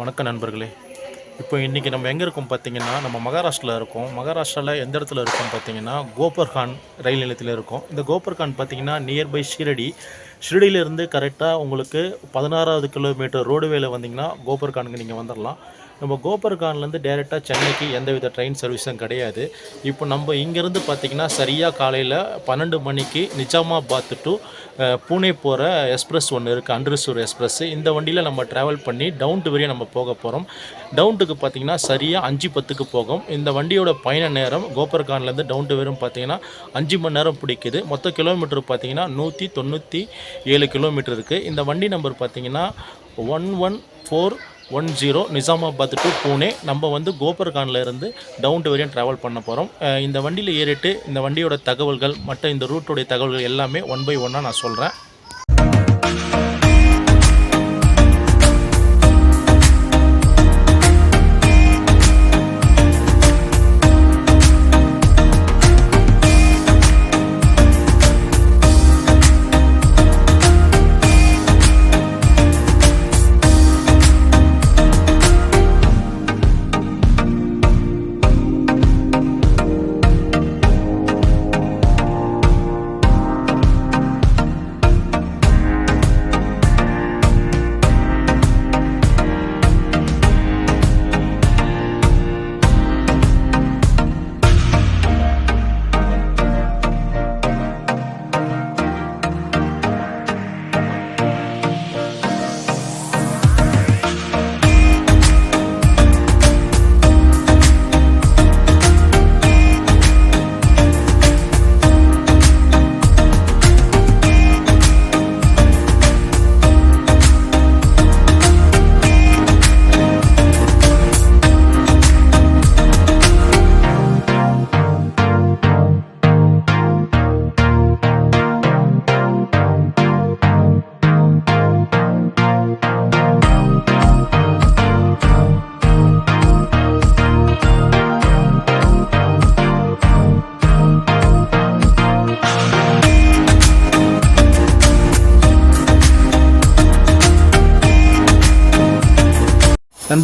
வணக்கம் நண்பர்களே. இப்போ இன்றைக்கி நம்ம எங்கே இருக்கோம் பார்த்தீங்கன்னா நம்ம மகாராஷ்டிராவில் இருக்கோம். மகாராஷ்டிராவில் எந்த இடத்துல இருக்கோம் பார்த்தீங்கன்னா கோபர்கான் ரயில் நிலையத்தில் இருக்கோம். இந்த கோபர்கான் பார்த்தீங்கன்னா நியர்பை ஷிரடி. ஷிரடியிலேருந்து கரெக்டாக உங்களுக்கு பதினாறாவது கிலோமீட்டர் ரோடுவேல வந்தீங்கன்னா கோபர்கானுக்கு நீங்கள் வந்துடலாம் நம்ம கோபர்கான்லேருந்து டேரெக்டாக சென்னைக்கு எந்தவித ட்ரெயின் சர்வீஸும் கிடையாது. இப்போ நம்ம இங்கேருந்து பார்த்தீங்கன்னா சரியாக காலையில் பன்னெண்டு மணிக்கு நிஜாமாபாத் டு பூனே போகிற எக்ஸ்பிரஸ் ஒன்று இருக்குது அன்ரிசூர் எக்ஸ்பிரஸ் இந்த வண்டியில் நம்ம ட்ராவல் பண்ணி டவுன் டு வரையும் நம்ம போக போகிறோம் டவுன்ட்டுக்கு பார்த்தீங்கன்னா சரியாக அஞ்சு பத்துக்கு போகும். இந்த வண்டியோட பயண நேரம் கோபர்கான்லேருந்து டவுன் டு வரும் பார்த்திங்கன்னா அஞ்சு மணி நேரம் பிடிக்குது. மொத்த கிலோமீட்டர் பார்த்தீங்கன்னா நூற்றி தொண்ணூற்றி ஏழு கிலோமீட்டர் இருக்குது இந்த வண்டி நம்பர் பார்த்தீங்கன்னா one one four one zero Nizamabad to Pune. நம்ம வந்து கோபர்கான்லேருந்து டவுன் டு வரையும் ட்ராவல் பண்ண போகிறோம் இந்த வண்டியில் ஏறிட்டு இந்த வண்டியோட தகவல்கள் மற்ற இந்த ரூட்டோடைய தகவல்கள் எல்லாமே ஒன் பை ஒன்னாக நான் சொல்கிறேன்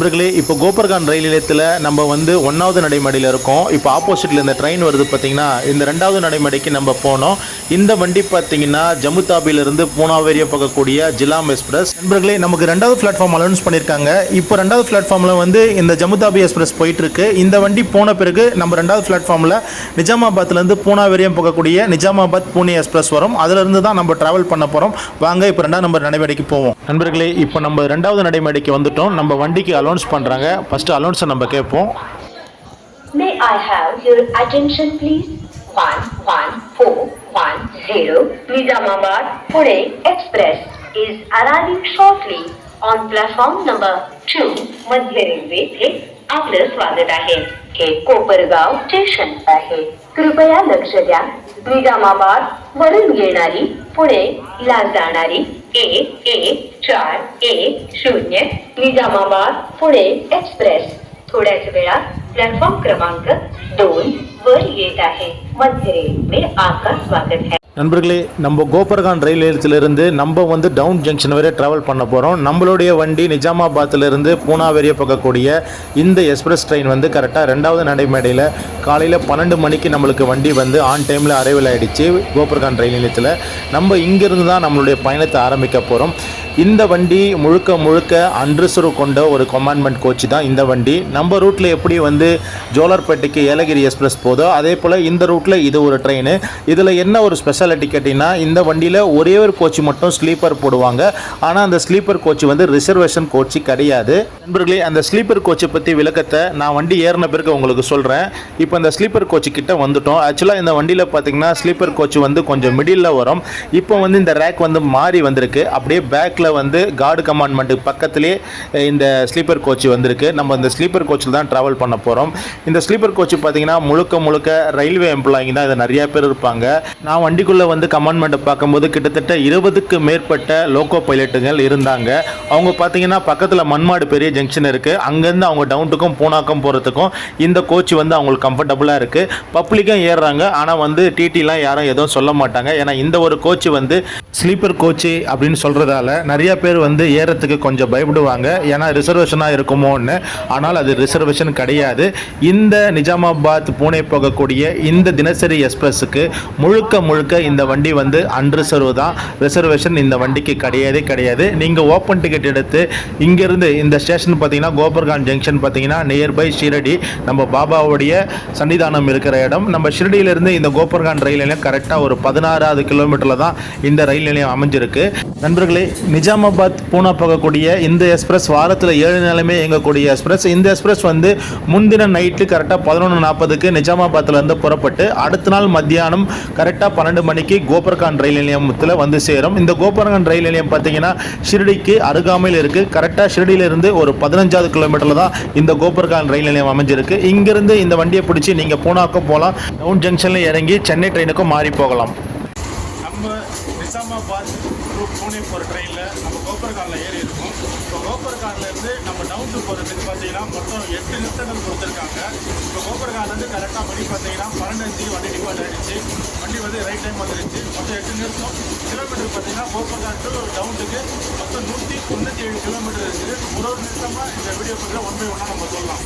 நண்பர்களே இப்போ கோபர்கான் ரயில் நிலையத்தில் நம்ம வந்து ஒன்றாவது நடைமடையில் இருக்கோம். இப்போ ஆப்போசிட்டில் இந்த ட்ரெயின் வருது பார்த்தீங்கன்னா இந்த ரெண்டாவது நடைமடைக்கு நம்ம போனோம். இந்த வண்டி பார்த்தீங்கன்னா ஜம்முதாபிலிருந்து பூனாவேரியா போகக்கூடிய ஜிலாம் எக்ஸ்பிரஸ். நண்பர்களே நமக்கு ரெண்டாவது பிளாட்ஃபார்ம் அலௌன்ஸ் பண்ணியிருக்காங்க இப்போ ரெண்டாவது பிளாட்ஃபார்மில் வந்து இந்த ஜம்முதாபி எக்ஸ்பிரஸ் போயிட்டு இருக்கு இந்த வண்டி போன பிறகு நம்ம ரெண்டாவது பிளாட்ஃபார்மில் நிஜாமாபாத்லேருந்து பூனாவேரியம் போகக்கூடிய நிஜாமாபாத் பூனே எக்ஸ்பிரஸ் வரும். அதிலிருந்து தான் நம்ம ட்ராவல் பண்ண போகிறோம் வாங்க இப்போ ரெண்டாவது நம்பர் நடைமடைக்கு போவோம். நண்பர்களே இப்போ நம்ம ரெண்டாவது நடைமேடைக்கு வந்துட்டோம். நம்ம வண்டிக்கு அலோன் அனௌன்ஸ் பண்ணுறாங்க ஃபஸ்ட்டு அனௌன்ஸை நம்ம கேட்போம் May I have your attention please? 11410 Nizamabad Pune Express is arriving shortly on platform number 2 Madhya Railway आपलं स्वागत आहे. हे कोपरगाव स्टेशन आहे. कृपया लक्ष द्या. निजामाबाद वरून येणारी पुणे ला जाणारी एक एक चार एक शून्य निजामाबाद पुणे एक्सप्रेस. थोड्याच वेळात प्लॅटफॉर्म क्रमांक दोन वर येत आहे. मध्य रेल्वे आपका स्वागत है நண்பர்களே நம்ம கோபர்கான் ரயில் நிலையத்திலிருந்து நம்ம வந்து டவுன் ஜங்ஷன் வரை ட்ராவல் பண்ண போகிறோம் நம்மளுடைய வண்டி நிஜாமாபாத்திலிருந்து பூனா வரைய பார்க்கக்கூடிய இந்த எக்ஸ்பிரஸ் ட்ரெயின் வந்து கரெக்டாக ரெண்டாவது நடைமேடையில் காலையில் பன்னெண்டு மணிக்கு நம்மளுக்கு வண்டி வந்து ஆன் டைமில் அரைவல் ஆகிடுச்சு கோபர்கான் ரயில் நிலையத்தில். நம்ம இங்கேருந்து தான் நம்மளுடைய பயணத்தை ஆரம்பிக்க போகிறோம் இந்த வண்டி முழுக்க முழுக்க அன்றுசுறு கொண்ட ஒரு கமாண்ட்மெண்ட் கோச் தான் இந்த வண்டி. நம்ம ரூட்டில் எப்படி வந்து ஜோலார்பேட்டைக்கு ஏலகிரி எக்ஸ்பிரஸ் போதோ அதே போல் இந்த ரூட்டில் இது ஒரு ட்ரெயின் இதில் என்ன ஒரு ஸ்பெஷாலிட்டி கேட்டிங்கன்னா இந்த வண்டியில் ஒரே ஒரு கோச் மட்டும் ஸ்லீப்பர் போடுவாங்க. ஆனால் அந்த ஸ்லீப்பர் கோச் வந்து ரிசர்வேஷன் கோச்சு கிடையாது. நண்பர்களே அந்த ஸ்லீப்பர் கோச்சை பற்றி விளக்கத்தை நான் வண்டி ஏறின பிறகு உங்களுக்கு சொல்கிறேன் இப்போ இந்த ஸ்லீப்பர் கோச்சு கிட்ட வந்துட்டோம். ஆக்சுவலாக இந்த வண்டியில் பார்த்தீங்கன்னா ஸ்லீப்பர் கோச் வந்து கொஞ்சம் மிடில் வரும். இப்போ வந்து இந்த ரேக் வந்து மாறி வந்திருக்கு. அப்படியே பேக்கில் வந்து கார்டு கமாண்ட்மெண்ட்டுக்கு பக்கத்துலேயே இந்த ஸ்லீப்பர் கோச் வந்திருக்கு. நம்ம இந்த ஸ்லீப்பர் கோச்சில் தான் ட்ராவல் பண்ண போகிறோம் இந்த ஸ்லீப்பர் கோச் பார்த்தீங்கன்னா முழுக்க முழுக்க ரயில்வே எம்ப்ளாயிங்க தான். இது நிறையா பேர் இருப்பாங்க. நான் வண்டிக்குள்ளே வந்து கமாண்ட்மெண்ட்டை பார்க்கும்போது கிட்டத்தட்ட இருபதுக்கு மேற்பட்ட லோக்கோ பைலட்டுகள் இருந்தாங்க. அவங்க பார்த்தீங்கன்னா பக்கத்தில் மண்மாடு பெரிய ஜங்ஷன் இருக்குது அங்கேருந்து அவங்க டவுனுக்கும் பூனாக்கும் போகிறதுக்கும் இந்த கோச் வந்து அவங்களுக்கு கம்ஃபர்டபுளாக இருக்குது பப்ளிக்கும் ஏறுறாங்க. ஆனால் வந்து டிடிலாம் யாரும் எதுவும் சொல்ல மாட்டாங்க. ஏன்னா இந்த ஒரு கோச் வந்து ஸ்லீப்பர் கோச்சு அப்படின்னு சொல்கிறதால நிறைய பேர் வந்து ஏறத்துக்கு கொஞ்சம் பயப்படுவாங்க. ஏன்னா ரிசர்வேஷனாக இருக்குமோன்னு. ஆனால் அது ரிசர்வேஷன் கிடையாது. இந்த நிஜாமாபாத் பூனே போகக்கூடிய இந்த தினசரி எக்ஸ்பிரஸுக்கு முழுக்க முழுக்க இந்த வண்டி வந்து அன்ரிசர்வ் தான். ரிசர்வேஷன் இந்த வண்டிக்கு கிடையவே கிடையாது. நீங்கள் ஓப்பன் டிக்கெட் எடுத்து இங்கேருந்து இந்த ஸ்டேஷன் பார்த்தீங்கன்னா கோபர்கான் ஜங்ஷன் பார்த்தீங்கன்னா நியர்பை ஷிரடி நம்ம பாபாவுடைய சன்னிதானம் இருக்கிற இடம். நம்ம ஷிரடியிலிருந்து இந்த கோபர்கான் ரயில் நிலையம் கரெக்டாக ஒரு பதினாறாவது கிலோமீட்டரில் தான் இந்த ரயில் நிலையம் அமைஞ்சிருக்கு. நண்பர்களே நிஜாமாபாத் பூனா போகக்கூடிய இந்த எக்ஸ்பிரஸ் வாரத்தில் ஏழு நிலையமே இயங்கக்கூடிய எக்ஸ்பிரஸ். இந்த எக்ஸ்பிரஸ் வந்து முன்தின நைட்டு கரெக்டாக பதினொன்று நாற்பதுக்கு நிஜாமாபாத்லேருந்து புறப்பட்டு அடுத்த நாள் மத்தியானம் கரெக்டாக பன்னெண்டு மணிக்கு கோபர்கான் ரயில் நிலையத்தில் வந்து சேரும். இந்த கோபர்கான் ரயில் நிலையம் பார்த்தீங்கன்னா ஷிரடிக்கு அருகாமையில் இருக்குது கரெக்டாக ஷிரடியிலிருந்து ஒரு பதினஞ்சாவது கிலோமீட்டரில் தான் இந்த கோபர்கான் ரயில் நிலையம் அமைஞ்சிருக்கு. இங்கிருந்து இந்த வண்டியை பிடிச்சி நீங்கள் பூனாக்கும் போகலாம் டவுன் ஜங்ஷனில் இறங்கி சென்னை ட்ரெயினுக்கும் மாறி போகலாம். நம்ம நிசாமாபாத் டு பூனே போகிற ட்ரெயினில் பார்த்தீங்கன்னா பன்னெண்டு வண்டி டிபார்ட் ஆகிடுச்சு வண்டி வந்து ரைட் டைம் வந்துருச்சு. மொத்தம் எட்டு நிமிஷம். கிலோமீட்டர் பார்த்தீங்கன்னா கோபர்கான் டு டவுனுக்கு மொத்தம் நூற்றி தொண்ணூற்றி ஏழு கிலோமீட்டர் இருக்குது. ஒரு ஒரு நிமிஷமாக இந்த வீடியோ பற்றி ஒன் பை ஒன்னாக நம்ம சொல்லலாம்.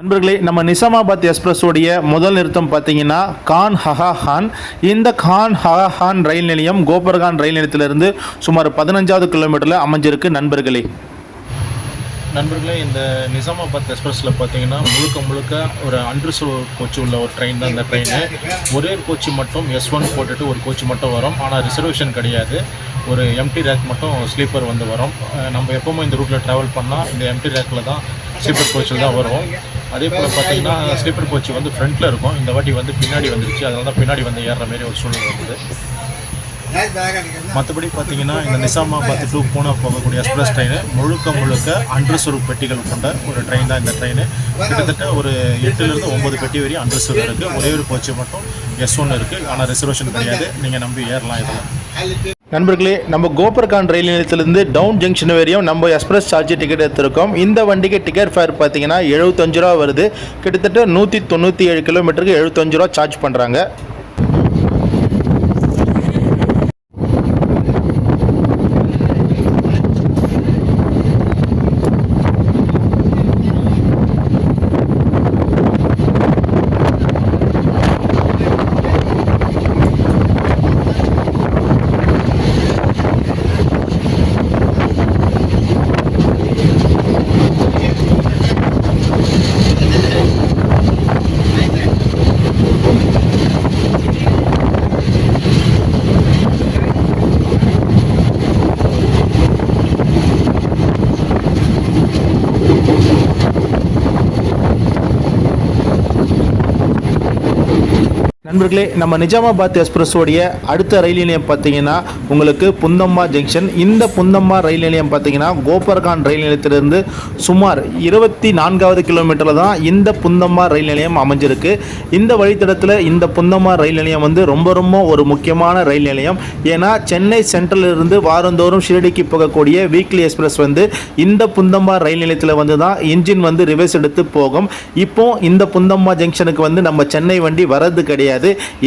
நண்பர்களே நம்ம நிசாமாபாத் எக்ஸ்பிரஸோடைய முதல் நிறுத்தம் பார்த்தீங்கன்னா கான் ஹஹாஹான் இந்த கான் ஹஹாஹான் ரயில் நிலையம் கோபர்கான் ரயில் நிலையத்திலிருந்து சுமார் பதினஞ்சாவது கிலோமீட்டரில் அமைஞ்சிருக்கு. நண்பர்களே நண்பர்களே இந்த நிசாமாபாத் எக்ஸ்பிரஸில் பார்த்தீங்கன்னா முழுக்க முழுக்க ஒரு அன்ரிசர்வ் கோச்சு உள்ள ஒரு ட்ரெயின் தான் இந்த ட்ரெயின் ஒரே ஒரு கோச்சு மட்டும் எஸ் ஒன் போட்டுட்டு ஒரு கோச்சு மட்டும் வரும். ஆனால் ரிசர்வேஷன் கிடையாது. ஒரு எம்டி ரேக் மட்டும் ஸ்லீப்பர் வந்து வரும். நம்ம எப்போவுமே இந்த ரூட்டில் ட்ராவல் பண்ணால் இந்த எம்டி ரேக்கில் தான் ஸ்லீப்பர் கோச்சில் தான் வரும். அதே போல் பார்த்தீங்கன்னா ஸ்லீப்பர் கோச்சு வந்து ஃப்ரண்ட்டில் இருக்கும். இந்த வாட்டி வந்து பின்னாடி வந்துருச்சு. அதனால தான் பின்னாடி வந்து ஏறுற மாதிரி ஒரு சூழ்நிலை இருக்குது மற்றபடி பார்த்தீங்கன்னா இந்த நிசாமாபாத் டூ பூனா போகக்கூடிய எக்ஸ்பிரஸ் ட்ரெயின் முழுக்க முழுக்க அன்ரிசர்வ் பெட்டிகள் கொண்ட ஒரு ட்ரெயின் தான் இந்த ட்ரெயின் கிட்டத்தட்ட ஒரு எட்டுலேருந்து ஒம்பது பெட்டி வரையும் அன்ரிசர்வ் இருக்குது ஒரே ஒரு கோச்சு மட்டும் எஸ் ஒன்று இருக்குது ஆனால் ரிசர்வேஷன் கிடையாது. நீங்கள் நம்பி ஏறலாம் இதில். நண்பர்களே நம்ம கோபர்கான் ரயில் நிலையத்திலிருந்து டவுன் ஜங்ஷன் வரையும் நம்ம எக்ஸ்பிரஸ் சார்ஜ் டிக்கெட் எடுத்திருக்கோம். இந்த வண்டிக்கு டிக்கெட் ஃபேர் பார்த்தீங்கன்னா எழுபத்தஞ்சு ரூபா வருது. கிட்டத்தட்ட நூற்றி தொண்ணூற்றி ஏழு கிலோமீட்டருக்கு எழுபத்தஞ்சு ரூபா சார்ஜ் பண்ணுறாங்க நண்பர்களே நம்ம நிஜாமாபாத் எக்ஸ்பிரஸோடைய அடுத்த ரயில் நிலையம் பார்த்தீங்கன்னா உங்களுக்கு புந்தம்மா ஜங்ஷன். இந்த புந்தம்மா ரயில் நிலையம் பார்த்தீங்கன்னா கோபர்கான் ரயில் நிலையத்திலிருந்து சுமார் இருபத்தி நான்காவது கிலோமீட்டரில் தான் இந்த புந்தம்மா ரயில் நிலையம் அமைஞ்சிருக்கு. இந்த வழித்தடத்தில் இந்த புந்தம்மா ரயில் நிலையம் வந்து ரொம்ப ரொம்ப ஒரு முக்கியமான ரயில் நிலையம். ஏன்னா சென்னை சென்ட்ரலிருந்து வாரந்தோறும் ஷிரடிக்கு போகக்கூடிய வீக்லி எக்ஸ்பிரஸ் வந்து இந்த புந்தம்மா ரயில் நிலையத்தில் வந்து தான் இன்ஜின் வந்து ரிவர்ஸ் எடுத்து போகும். இப்போ இந்த புந்தம்மா ஜங்ஷனுக்கு வந்து நம்ம சென்னை வண்டி வரது கிடையாது.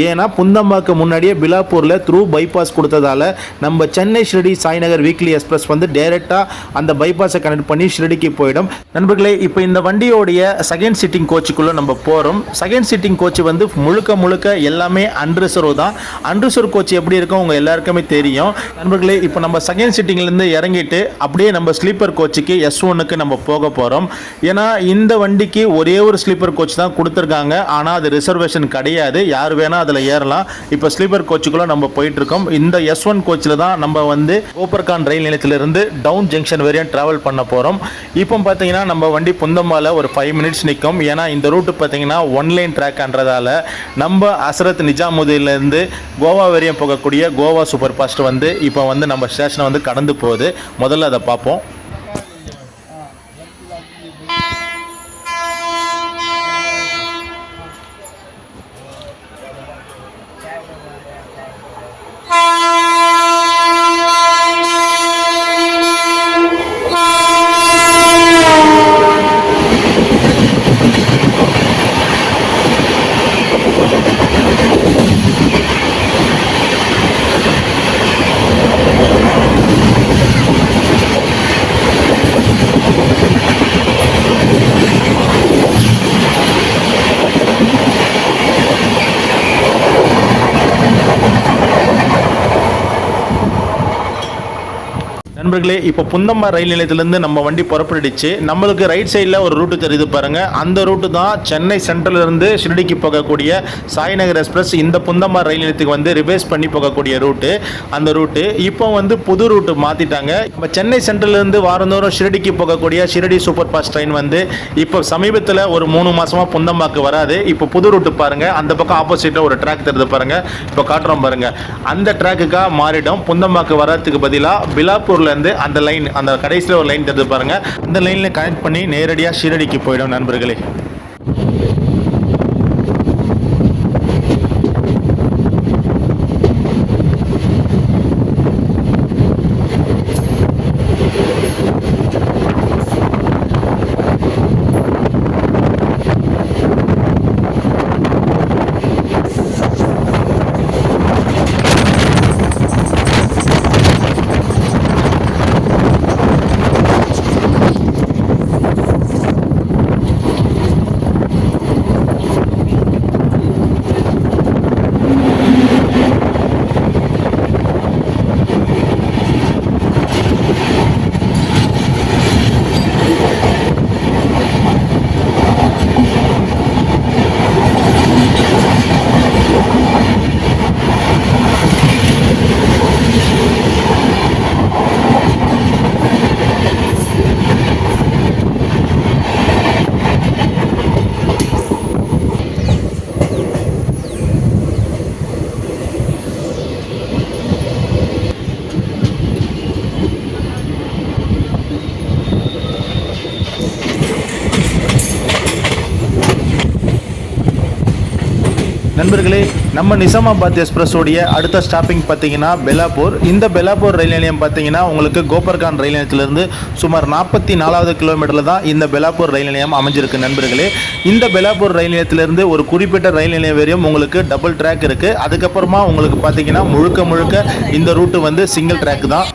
ஏன்னா புந்தம்பாக்கு முன்னாடியே பிலாப்பூரில் த்ரூ பைபாஸ் கொடுத்ததால நம்ம சென்னை ஷிரடி சாய்நகர் வீக்லி எக்ஸ்பிரஸ் வந்து டைரெக்டாக அந்த பைபாஸை கனெக்ட் பண்ணி ஷிரடிக்கு போயிடும். நண்பர்களே இப்போ இந்த வண்டியோடைய செகண்ட் சிட்டிங் கோச்சுக்குள்ளே நம்ம போகிறோம் செகண்ட் சிட்டிங் கோச்சு வந்து முழுக்க முழுக்க எல்லாமே அன்ரிசர்வ் தான். அன்ரிசர்வ் கோச் எப்படி இருக்கும் உங்கள் எல்லாருக்குமே தெரியும். நண்பர்களே இப்போ நம்ம செகண்ட் சிட்டிங்லேருந்து இறங்கிட்டு அப்படியே நம்ம ஸ்லீப்பர் கோச்சுக்கு எஸ் ஒன்னுக்கு நம்ம போக போகிறோம் ஏன்னா இந்த வண்டிக்கு ஒரே ஒரு ஸ்லீப்பர் கோச் தான் கொடுத்துருக்காங்க. ஆனால் அது ரிசர்வேஷன் கிடையாது. யார் யார் வேணால் அதில் ஏறலாம். இப்போ ஸ்லீப்பர் கோச்சுக்குள்ளே நம்ம போயிட்டுருக்கோம். இந்த எஸ் ஒன் கோச்சில் தான் நம்ம வந்து ஓப்பர்கான் ரயில் நிலையத்திலிருந்து டவுன் ஜங்ஷன் வரையும் ட்ராவல் பண்ண போகிறோம் இப்போ பார்த்தீங்கன்னா நம்ம வண்டி புந்தம்மாவில் ஒரு ஃபைவ் மினிட்ஸ் நிற்கும் ஏன்னா இந்த ரூட்டு பார்த்தீங்கன்னா ஒன் லைன் ட்ராக்ன்றதால நம்ம அசரத் நிஜாமுதிலேருந்து கோவா வரையும் போகக்கூடிய கோவா சூப்பர் ஃபாஸ்ட் வந்து இப்போ வந்து நம்ம ஸ்டேஷனை வந்து கடந்து போகுது. முதல்ல அதை பார்ப்போம். நண்பர்களே இப்போ புந்தம்மா ரயில் நிலையத்திலேருந்து நம்ம வண்டி புறப்பட்டுடுச்சு. நம்மளுக்கு ரைட் சைடில் ஒரு ரூட்டு தெரியுது பாருங்கள் அந்த ரூட்டு தான் சென்னை சென்ட்ரல்ல இருந்து ஷிரடிக்கு போகக்கூடிய சாய்நகர் எக்ஸ்பிரஸ் இந்த புந்தம்மா ரயில் நிலையத்துக்கு வந்து ரிவேஸ் பண்ணி போகக்கூடிய ரூட்டு அந்த ரூட்டு இப்போ வந்து புது ரூட்டு மாற்றிட்டாங்க இப்போ சென்னை சென்ட்ரலிருந்து வாரந்தோறும் ஷிரடிக்கு போகக்கூடிய ஷிரடி சூப்பர் ஃபாஸ்ட் ட்ரெயின் வந்து இப்போ சமீபத்தில் ஒரு மூணு மாதமாக புந்தம்மாக்கு வராது. இப்போ புது ரூட்டு பாருங்கள் அந்த பக்கம் ஆப்போசிட்டில் ஒரு ட்ராக் தெரியுது பாருங்கள் இப்போ காட்டுறோம் பாருங்கள் அந்த ட்ராக்குக்காக மாறிடும். புந்தம்மாக்கு வர்றதுக்கு பதிலாக பிலாப்பூர்லேருந்து வந்து அந்த லைன் அந்த கடைசியில் ஒரு லைன் தெரிஞ்சு பாருங்க. அந்த லைன்ல கனெக்ட் பண்ணி நேரடியாக ஷீரடிக்கு போயிடும் நண்பர்களே நண்பர்களே நம்ம நிசாமாபாத் எக்ஸ்பிரஸோடைய அடுத்த ஸ்டாப்பிங் பார்த்தீங்கன்னா பெலாப்பூர். இந்த பெலாப்பூர் ரயில் நிலையம் பார்த்தீங்கன்னா உங்களுக்கு கோபர்கான் ரயில் நிலையத்திலிருந்து சுமார் நாற்பத்தி நாலாவது கிலோமீட்டரில் தான் இந்த பெலாப்பூர் ரயில் நிலையம் அமைஞ்சிருக்கு நண்பர்களே. இந்த பெலாப்பூர் ரயில் நிலையத்திலிருந்து ஒரு குறிப்பிட்ட ரயில் நிலையம் வரையும் உங்களுக்கு டபுள் ட்ராக் இருக்குது அதுக்கப்புறமா உங்களுக்கு பார்த்தீங்கன்னா முழுக்க முழுக்க இந்த ரூட்டு வந்து சிங்கிள் ட்ராக் தான்.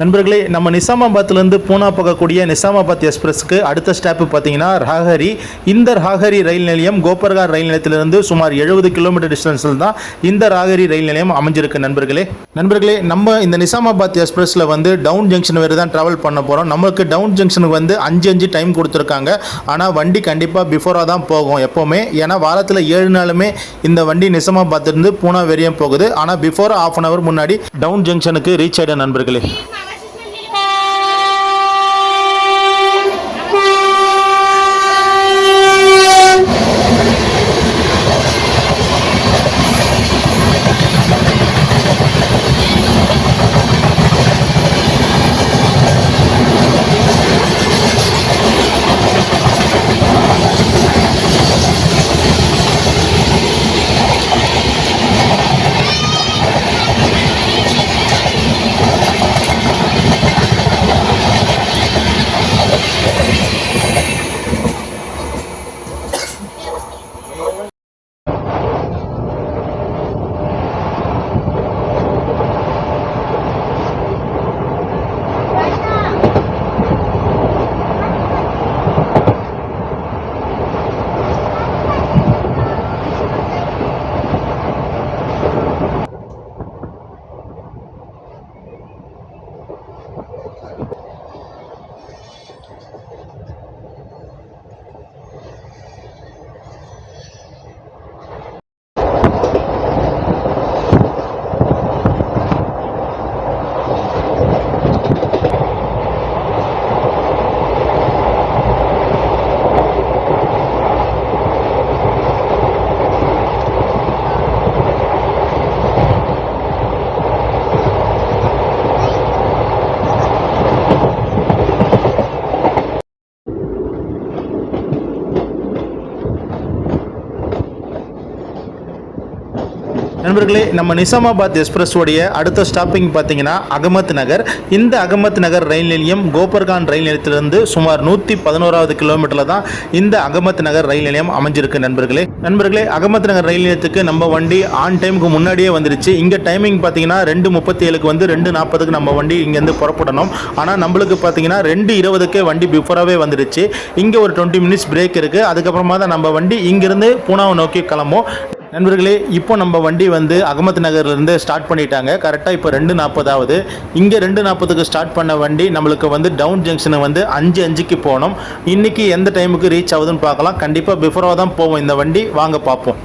நண்பர்களே நம்ம நிசாமாபாத்லேருந்து பூனா போகக்கூடிய நிசாமாபாத் எக்ஸ்பிரஸ்க்கு அடுத்த ஸ்டாப்பு பார்த்தீங்கன்னா ராகரி இந்த ராகரி ரயில் நிலையம் கோபர்கார் ரயில் நிலையத்திலிருந்து சுமார் எழுபது கிலோமீட்டர் டிஸ்டன்ஸில் தான் இந்த ராகரி ரயில் நிலையம் அமைஞ்சிருக்கு நண்பர்களே. நண்பர்களே நம்ம இந்த நிசாமாபாத் எக்ஸ்பிரஸில் வந்து டவுன் ஜங்ஷன் வரை தான் ட்ராவல் பண்ண போகிறோம் நம்மளுக்கு டவுன் ஜங்ஷனுக்கு வந்து அஞ்சு அஞ்சு டைம் கொடுத்துருக்காங்க. ஆனால் வண்டி கண்டிப்பாக பிஃபோராக தான் போகும் எப்போவுமே. ஏன்னா வாரத்தில் ஏழு நாளுமே இந்த வண்டி நிசாமாபாத்லேருந்து பூனா வரையும் போகுது. ஆனால் பிஃபோர் ஆஃப் அன் ஹவர் முன்னாடி டவுன் ஜங்ஷனுக்கு ரீச் ஆகிடும் நண்பர்களே. நண்பர்களே நம்ம நிசாமாபாத் எக்ஸ்பிரஸ் உடைய அடுத்த ஸ்டாப்பிங் பார்த்தீங்கன்னா அகமத் நகர். இந்த அகமத் நகர் ரயில் நிலையம் கோபர்கான் ரயில் நிலையத்திலிருந்து சுமார் நூற்றி பதினோராவது கிலோமீட்டரில் தான் இந்த அகமத் நகர் ரயில் நிலையம் அமைஞ்சிருக்கு நண்பர்களே. நண்பர்களே அகமத் நகர் ரயில் நிலையத்துக்கு நம்ம வண்டி ஆன் டைமுக்கு முன்னாடியே வந்துருச்சு. இங்கே டைமிங் பார்த்தீங்கன்னா ரெண்டு முப்பத்தி ஏழுக்கு வந்து ரெண்டு நாற்பதுக்கு நம்ம வண்டி இங்கேருந்து புறப்படணும். ஆனால் நம்மளுக்கு பார்த்தீங்கன்னா ரெண்டு இருபதுக்கே வண்டி பிஃபோராகவே வந்துருச்சு. இங்கே ஒரு டுவெண்ட்டி மினிட்ஸ் பிரேக் இருக்குது அதுக்கப்புறமா தான் நம்ம வண்டி இங்கேருந்து பூனாவை நோக்கி கிளம்பும். நண்பர்களே இப்போ நம்ம வண்டி வந்து அகமத் நகர்லேருந்து ஸ்டார்ட் பண்ணிட்டாங்க. கரெக்டாக இப்போ ரெண்டு நாற்பதாவது இங்கே ரெண்டு நாற்பதுக்கு ஸ்டார்ட் பண்ண வண்டி நம்மளுக்கு வந்து டவுன் ஜங்ஷனை வந்து அஞ்சு அஞ்சுக்கு போகணும். இன்றைக்கி எந்த டைமுக்கு ரீச் ஆகுதுன்னு பார்க்கலாம். கண்டிப்பாக பிஃபோராக தான் போவோம் இந்த வண்டி. வாங்க பார்ப்போம்.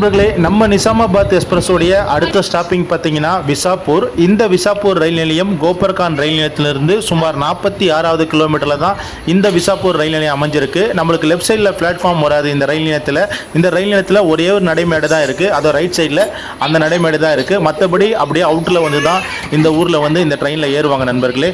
நண்பர்களே நம்ம நிசாமாபாத் எக்ஸ்பிரஸோடைய அடுத்த ஸ்டாப்பிங் பார்த்தீங்கன்னா விசாப்பூர். இந்த விசாப்பூர் ரயில் நிலையம் கோபர்கான் ரயில் நிலையத்திலிருந்து சுமார் நாற்பத்தி ஆறாவது கிலோமீட்டரில் தான் இந்த விசாப்பூர் ரயில் நிலையம் அமைஞ்சிருக்கு. நம்மளுக்கு லெஃப்ட் சைடில் பிளாட்ஃபார்ம் வராது இந்த ரயில் நிலையத்தில். இந்த ரயில் நிலையத்தில் ஒரே ஒரு நடைமேடை தான் இருக்குது அது ரைட் சைடில் அந்த நடைமேடை தான் இருக்குது மற்றபடி அப்படியே அவுட்டில் வந்து தான் இந்த ஊரில் வந்து இந்த ட்ரெயினில் ஏறுவாங்க நண்பர்களே.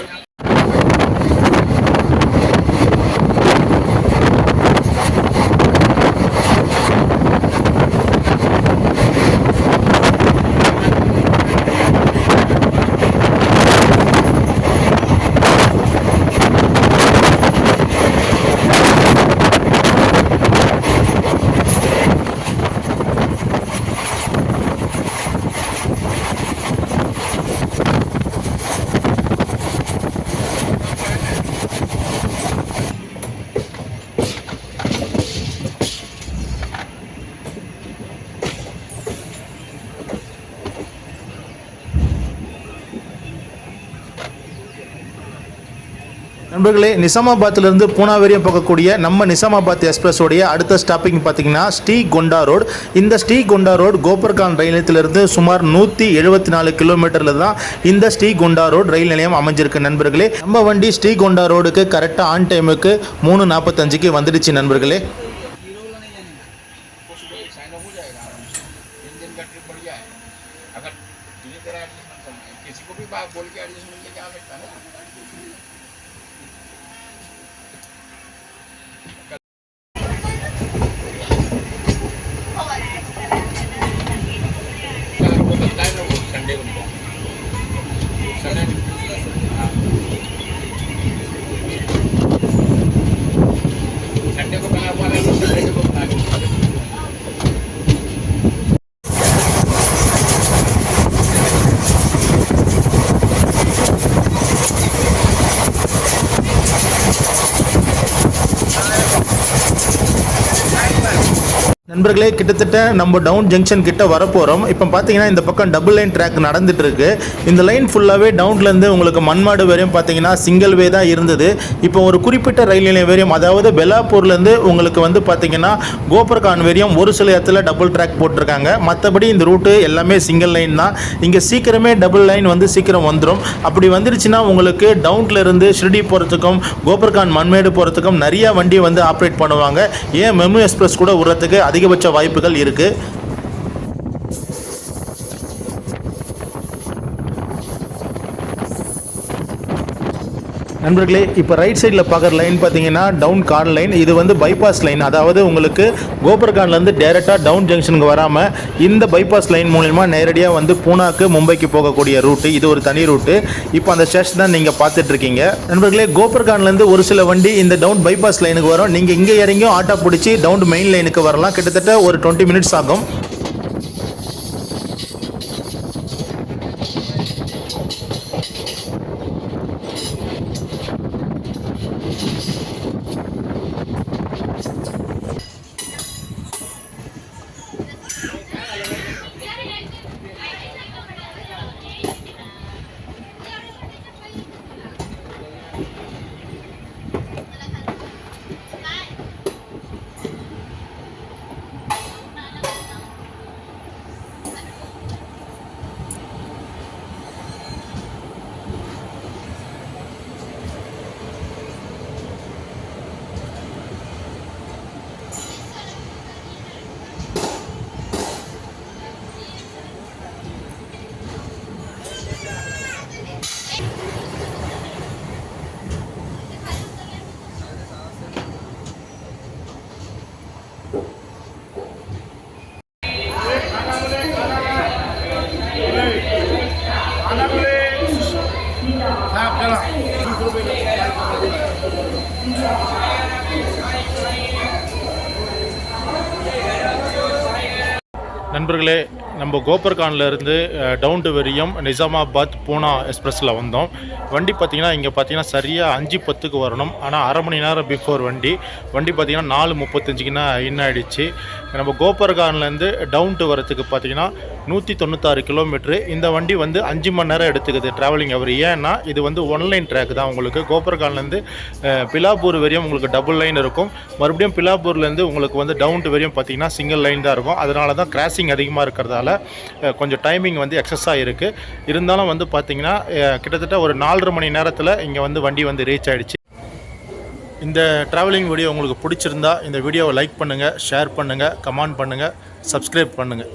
நண்பர்களே நிசாமாபாத்திலிருந்து பூனா வரையும் போகக்கூடிய நம்ம நிசாமாபாத் எக்ஸ்பிரஸோடைய அடுத்த ஸ்டாப்பிங் பார்த்தீங்கன்னா ஸ்ரீ கொண்டா ரோடு. இந்த ஸ்ரீ கொண்டா ரோடு கோபர்கான் ரயில் நிலையத்திலிருந்து சுமார் நூற்றி எழுபத்தி நாலு கிலோமீட்டரில் தான் இந்த ஸ்ரீ கொண்டா ரோடு ரயில் நிலையம் அமைஞ்சிருக்கு நண்பர்களே. நம்ம வண்டி ஸ்ரீ கொண்டா ரோடுக்கு கரெக்டாக ஆன் டைமுக்கு மூணு நாற்பத்தஞ்சுக்கு வந்துடுச்சு நண்பர்களே. நண்பர்களே கிட்டத்தட்ட நம்ம டவுன் ஜங்ஷன் கிட்ட வரப்போகிறோம் இப்போ பார்த்தீங்கன்னா இந்த பக்கம் டபுள் லைன் ட்ராக் நடந்துட்டு இருக்கு இந்த லைன் ஃபுல்லாகவே டவுன்லேருந்து உங்களுக்கு மண்மாடு வரையும் பார்த்தீங்கன்னா சிங்கிள் வே தான் இருந்தது. இப்போ ஒரு குறிப்பிட்ட ரயில் நிலையம் வரையும் அதாவது பெலாப்பூர்லேருந்து உங்களுக்கு வந்து பார்த்தீங்கன்னா கோபர்கான் வரையும் ஒரு சில இடத்துல டபுள் ட்ராக் போட்டிருக்காங்க. மற்றபடி இந்த ரூட்டு எல்லாமே சிங்கிள் லைன் தான். இங்கே சீக்கிரமே டபுள் லைன் வந்து சீக்கிரம் வந்துடும் அப்படி வந்துருச்சுன்னா உங்களுக்கு டவுன்லேருந்து ஷிரடி போகிறதுக்கும் கோபர்கான் மண்மேடு போகிறதுக்கும் நிறைய வண்டி வந்து ஆப்ரேட் பண்ணுவாங்க. ஏன் மெமு எக்ஸ்பிரஸ் கூட விடுறதுக்கு அதிகபட்ச வாய்ப்புகள் இருக்குது நண்பர்களே இப்போ ரைட் சைடில் பார்க்குற லைன் பார்த்தீங்கன்னா டவுன் கார்ன் லைன் இது வந்து பைபாஸ் லைன் அதாவது உங்களுக்கு கோபர்கான்லேருந்து டேரெக்டாக டவுன் ஜங்ஷனுக்கு வராமல் இந்த பைபாஸ் லைன் மூலிமா நேரடியாக வந்து பூனாக்கு மும்பைக்கு போகக்கூடிய ரூட்டு இது ஒரு தனி ரூட்டு இப்போ அந்த ஸ்டேஷன் தான் நீங்கள் பார்த்துட்ருக்கீங்க நண்பர்களே கோபர்கான்லேருந்து ஒரு சில வண்டி இந்த டவுன் பைபாஸ் லைனுக்கு வரும். நீங்கள் இங்கே இறங்கியும் ஆட்டோ பிடிச்சி டவுன் மெயின் லைனுக்கு வரலாம். கிட்டத்தட்ட ஒரு டுவெண்ட்டி மினிட்ஸ் ஆகும் நண்பர்களே கோபர்கான்லேருந்து இருந்து டவுன் டு வெரியம் நிஜாமாபாத் பூனா எக்ஸ்பிரஸில் வந்தோம். வண்டி பார்த்தீங்கன்னா இங்கே பார்த்தீங்கன்னா சரியாக அஞ்சு பத்துக்கு வரணும். ஆனால் அரை மணி நேரம் பிஃபோர் வண்டி. வண்டி பார்த்தீங்கன்னா நாலு முப்பத்தஞ்சுக்குன்னா இன்னாயிடுச்சு நம்ம கோபர்கான்லேருந்து டவுன் டு வரத்துக்கு பார்த்தீங்கன்னா நூற்றி தொண்ணூத்தாறு கிலோமீட்ரு இந்த வண்டி வந்து அஞ்சு மணி நேரம் எடுத்துக்குது ட்ராவலிங் அவர் ஏன்னா இது வந்து ஒன்லைன் ட்ராக் தான் உங்களுக்கு. கோபர்கான்லேருந்து பிலாப்பூர் வரையும் உங்களுக்கு டபுள் லைன் இருக்கும். மறுபடியும் பிலாப்பூர்லேருந்து உங்களுக்கு வந்து டவுன் டு வரையும் பார்த்தீங்கன்னா சிங்கிள் லைன் தான் இருக்கும். அதனால தான் கிராசிங் அதிகமாக இருக்கிறதால கொஞ்சம் டைமிங் வந்து எக்ஸஸாக இருக்குது இருந்தாலும் வந்து பார்த்தீங்கன்னா கிட்டத்தட்ட ஒரு நாலரை மணி நேரத்தில் இங்கே வந்து வண்டி வந்து ரீச் ஆகிடுச்சு இந்த ட்ராவலிங் வீடியோ உங்களுக்கு பிடிச்சிருந்தா இந்த வீடியோவை லைக் பண்ணுங்கள் ஷேர் பண்ணுங்கள் கமெண்ட் பண்ணுங்கள் சப்ஸ்கிரைப் பண்ணுங்கள்